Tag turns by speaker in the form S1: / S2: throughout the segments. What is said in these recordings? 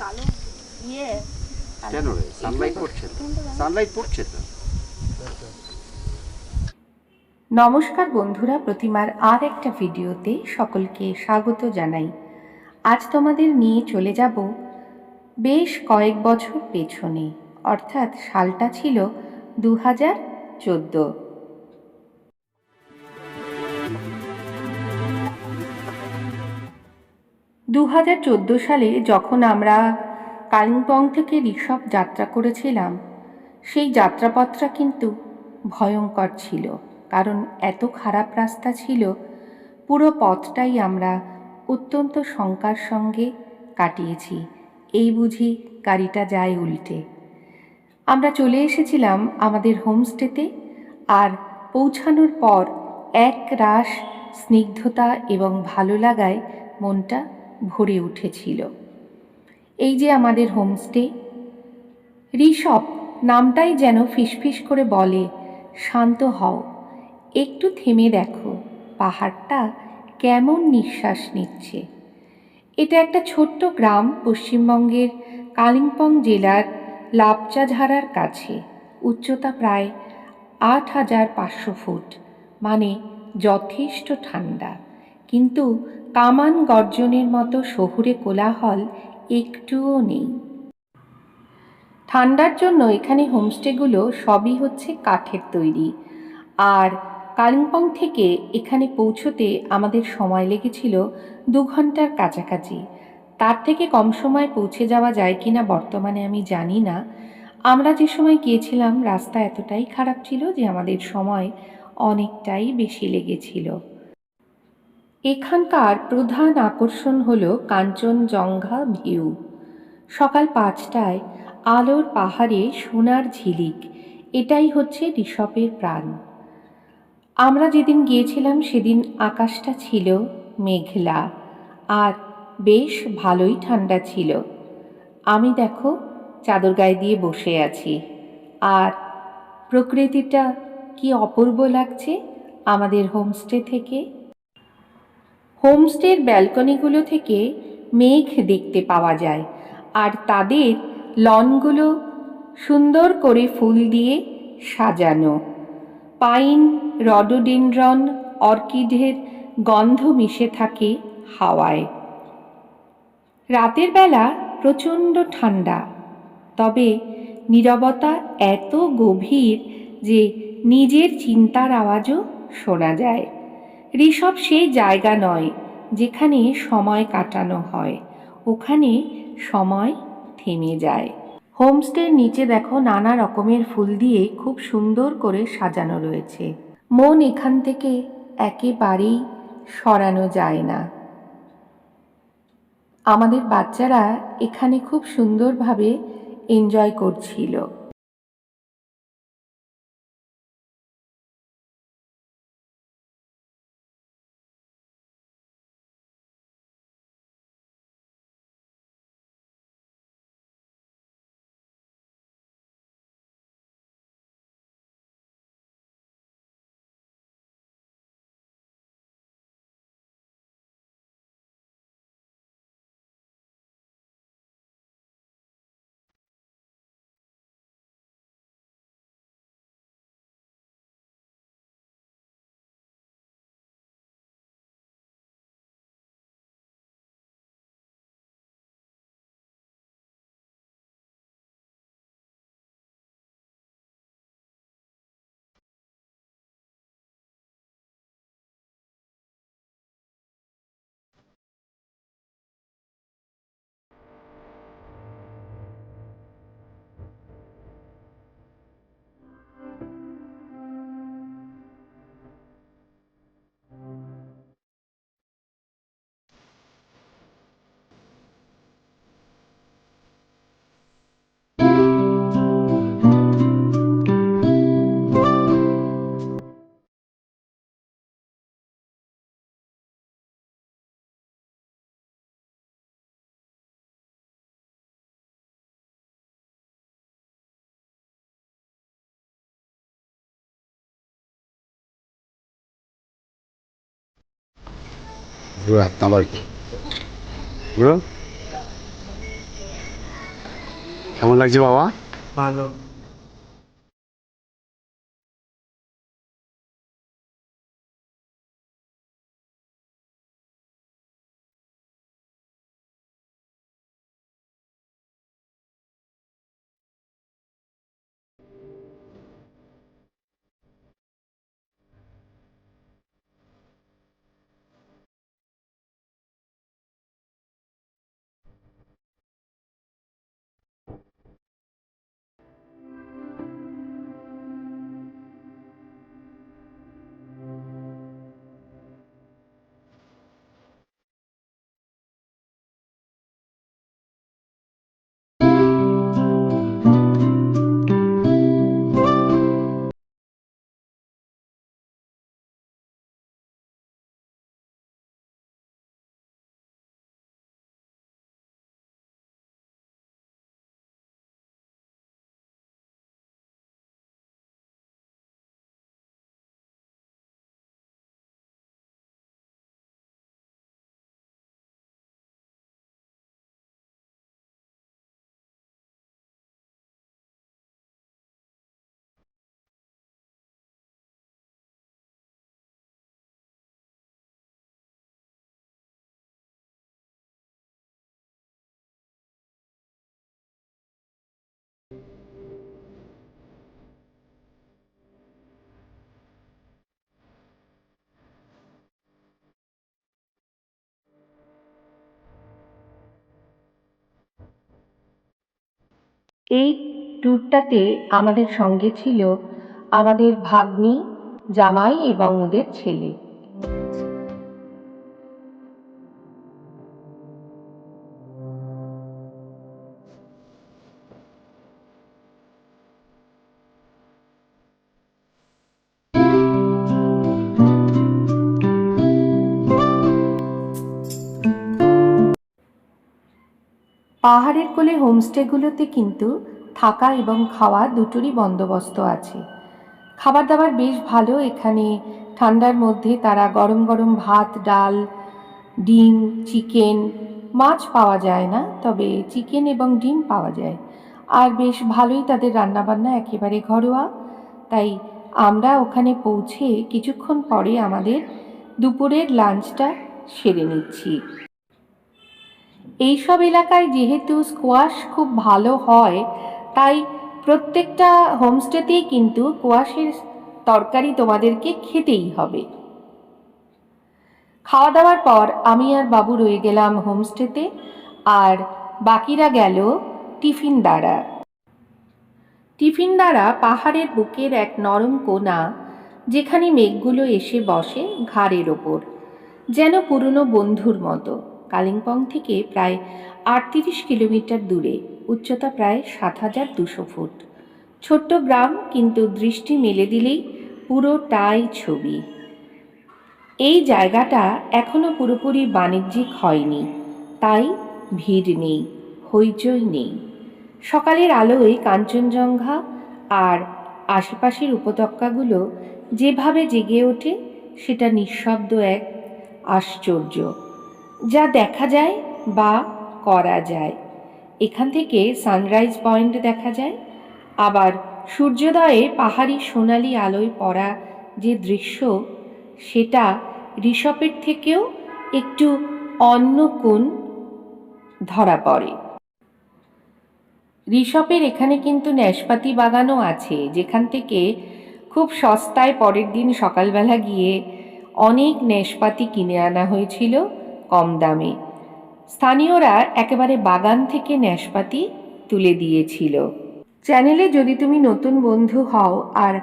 S1: কালো? ইয়ে।
S2: কেন রে? সানলাইট পড়ছে সানলাইট পড়ছে তো।
S3: নমস্কার বন্ধুরা প্রতিমার আর একটা ভিডিওতে সকলকে স্বাগত জানাই। আজ তোমাদের নিয়ে চলে যাব বেশ কয়েক বছর পেছনে অর্থাৎ সালটা ছিল দু হাজার চোদ্দ। দু হাজার চোদ্দ সালে যখন আমরা কালিম্পং থেকে ঋষভ যাত্রা করেছিলাম, সেই যাত্রাপথটা কিন্তু ভয়ঙ্কর ছিল। কারণ এত খারাপ রাস্তা ছিল, পুরো পথটাই আমরা অত্যন্ত শঙ্কার সঙ্গে কাটিয়েছি। এই বুঝি গাড়িটা যায় উল্টে। আমরা চলে এসেছিলাম আমাদের হোমস্টেতে আর পৌঁছানোর পর এক রাস স্নিগ্ধতা এবং ভালো লাগায় মনটা ভরে উঠেছিল। এই যে আমাদের হোমস্টে। ঋষভ নামটাই যেন ফিসফিস করে বলে, শান্ত হও, একটু থেমে দেখো, পাহাড়টা কেমন নিঃশ্বাস নিচ্ছে। এটা একটা ছোট্ট গ্রাম পশ্চিমবঙ্গের কালিম্পং জেলার লাপচাঝাড়ার কাছে। উচ্চতা প্রায় আট হাজার পাঁচশো ফুট মানে যথেষ্ট ঠান্ডা। কিন্তু কামান গর্জনের মতো শহুরে কোলাহল একটুও নেই। ঠান্ডার জন্য এখানে হোমস্টেগুলো সবই হচ্ছে কাঠের তৈরি। আর কালিম্পং থেকে এখানে পৌঁছতে আমাদের সময় লেগেছিল দু ঘণ্টার কাছাকাছি। তার থেকে কম সময় পৌঁছে যাওয়া যায় কিনা বর্তমানে আমি জানি না। আমরা যে সময় গিয়েছিলাম, রাস্তা এতটাই খারাপ ছিল যে আমাদের সময় অনেকটাই বেশি লেগেছিল। এখানকার প্রধান আকর্ষণ হল কাঞ্চনজঙ্ঘা ভিউ। সকাল পাঁচটায় আলোর পাহাড়ে সোনার ঝিলিক, এটাই হচ্ছে ঋষভের প্রাণ। আমরা যেদিন গিয়েছিলাম সেদিন আকাশটা ছিল মেঘলা আর বেশ ভালোই ঠান্ডা ছিল। আমি দেখো চাদর গায়ে দিয়ে বসে আছি। আর প্রকৃতিটা কি অপূর্ব লাগছে আমাদের হোমস্টে থেকে? হোমস্টের ব্যালকনিগুলো থেকে মেঘ দেখতে পাওয়া যায় আর তাদের লনগুলো সুন্দর করে ফুল দিয়ে সাজানো। পাইন, রডোডেনড্রন, অর্কিডের গন্ধ মিশে থাকে হাওয়ায়। রাতের বেলা প্রচণ্ড ঠান্ডা, তবে নীরবতা এত গভীর যে নিজের চিন্তার আওয়াজও শোনা যায়। ঋষভ সেই জায়গা নয় যেখানে সময় কাটানো হয়। ওখানে সময় থেমে যায়। হোমস্টের নিচে দেখো নানা রকমের ফুল দিয়ে খুব সুন্দর করে সাজানো রয়েছে। মন এখান থেকে একেবারেই সরানো যায় না। আমাদের বাচ্চারা এখানে খুব সুন্দরভাবে এনজয় করছিল।
S2: বুড়ো হাত নামার কি বুড়ো
S1: কেমন লাগছে বাবা?
S2: ভালো।
S3: এই ট্যুরটাতে আমাদের সঙ্গে ছিল আমাদের ভাগ্নি জামাই এবং ওদের ছেলে। পাহাড়ের কোলে হোমস্টেগুলোতে কিন্তু থাকা এবং খাওয়া দুটোরই বন্দোবস্ত আছে। খাবার দাবার বেশ ভালো, এখানে ঠান্ডার মধ্যে তারা গরম গরম ভাত, ডাল, ডিম, চিকেন, মাছ পাওয়া যায় না, তবে চিকেন এবং ডিম পাওয়া যায়। আর বেশ ভালোই তাদের রান্নাবান্না একেবারে ঘরোয়া। তাই আমরা ওখানে পৌঁছে কিছুক্ষণ পরে আমাদের দুপুরের লাঞ্চটা সেরে নিচ্ছি। এইসব এলাকায় যেহেতু স্কোয়াশ খুব ভালো হয়, তাই প্রত্যেকটা হোমস্টেতেই কিন্তু কোয়াশের তরকারি তোমাদেরকে খেতেই হবে। খাওয়া দাওয়ার পর আমি আর বাবু রয়ে গেলাম হোমস্টেতে আর বাকিরা গেল টিফিন দ্বারা। টিফিন দ্বারা পাহাড়ের বুকের এক নরম কোনা যেখানে মেঘগুলো এসে বসে ঘাড়ের ওপর, যেন পুরনো বন্ধুর মতো। কালিম্পং থেকে প্রায় আটত্রিশ কিলোমিটার দূরে, উচ্চতা প্রায় সাত হাজার দুশো ফুট। ছোট্ট গ্রাম, কিন্তু দৃষ্টি মেলে দিলেই পুরোটাই ছবি। এই জায়গাটা এখনও পুরোপুরি বাণিজ্যিক হয়নি। তাই ভিড় নেই, হইচই নেই। সকালের আলোয় কাঞ্চনজঙ্ঘা আর আশেপাশের উপত্যকাগুলো যেভাবে জেগে ওঠে, সেটা নিঃশব্দ এক আশ্চর্য যা দেখা যায় বা করা যায়। এখান থেকে সানরাইজ পয়েন্ট দেখা যায়। আবার সূর্যোদয়ে পাহাড়ি সোনালি আলোয় পড়া যে দৃশ্য, সেটা ঋষপের থেকেও একটু অন্য কোণ ধরা পড়ে। ঋষপের এখানে কিন্তু ন্যাশপাতি বাগানও আছে, যেখান থেকে খুব সস্তায় পরের দিন সকালবেলা গিয়ে অনেক ন্যাশপাতি কিনে আনা হয়েছিল। কম দামে। স্থানীয়রা একেবারে বাগান থেকে ন্যাশপাতি তুলে দিয়েছিল। চ্যানেলে যদি তুমি নতুন বন্ধু হও আর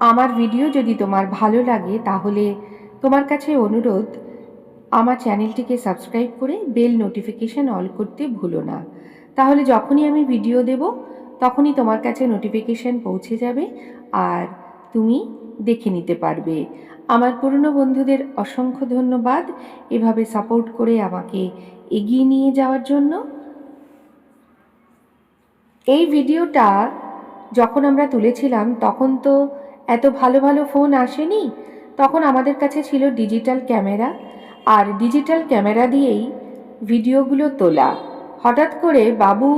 S3: আমার ভিডিও যদি তোমার ভালো লাগে, তাহলে তোমার কাছে অনুরোধ, আমার চ্যানেলটিকে সাবস্ক্রাইব করে বেল নোটিফিকেশন অল করতে ভুলো না। তাহলে যখনই আমি ভিডিও দেব, তখনই তোমার কাছে নোটিফিকেশন পৌঁছে যাবে। আর তুমি দেখে নিতে পারবে। আমার পুরনো বন্ধুদের অসংখ্য ধন্যবাদ এভাবে সাপোর্ট করে আমাকে এগিয়ে নিয়ে যাওয়ার জন্য। এই ভিডিওটা যখন আমরা তুলেছিলাম, তখন তো এত ভালো ভালো ফোন আসেনি। তখন আমাদের কাছে ছিল ডিজিটাল ক্যামেরা। আর ডিজিটাল ক্যামেরা দিয়েই ভিডিওগুলো তোলা। হঠাৎ করে বাবু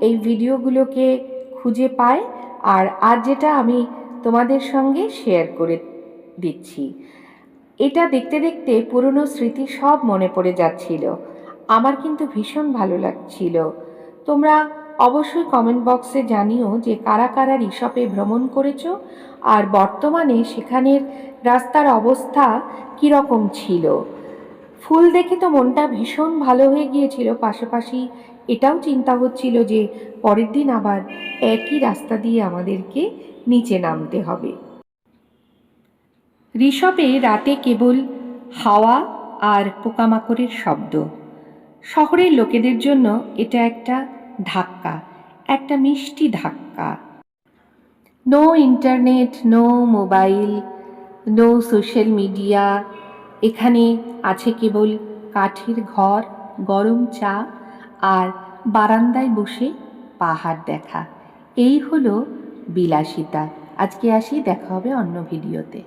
S3: এই ভিডিওগুলোকে খুঁজে পায়। আর আজ যেটা আমি তোমাদের সঙ্গে শেয়ার করে দিচ্ছি। এটা দেখতে দেখতে পুরনো স্মৃতি সব মনে পড়ে যাচ্ছিল। আমার কিন্তু ভীষণ ভালো লাগছিল। তোমরা অবশ্যই কমেন্ট বক্সে জানিও যে কারা কারা ঋষপে ভ্রমণ করেছ আর বর্তমানে সেখানের রাস্তার অবস্থা কীরকম ছিল। ফুল দেখে তো মনটা ভীষণ ভালো হয়ে গিয়েছিল। পাশাপাশি এটাও চিন্তা হচ্ছিল যে পরের দিন আবার একই রাস্তা দিয়ে আমাদেরকে নিচে নামতে হবে। ঋষভে রাতে কেবল হাওয়া আর পোকামাকড়ের শব্দ। শহরের লোকেদের জন্য এটা একটা ধাক্কা, একটা মিষ্টি ধাক্কা। No internet, no mobile, no social media এখানে আছে কেবল কাঠের ঘর, গরম চা আর বারান্দায় বসে পাহাড় দেখা। এই হলো বিলাসিতা। আজকে আসি, দেখা হবে অন্য ভিডিওতে।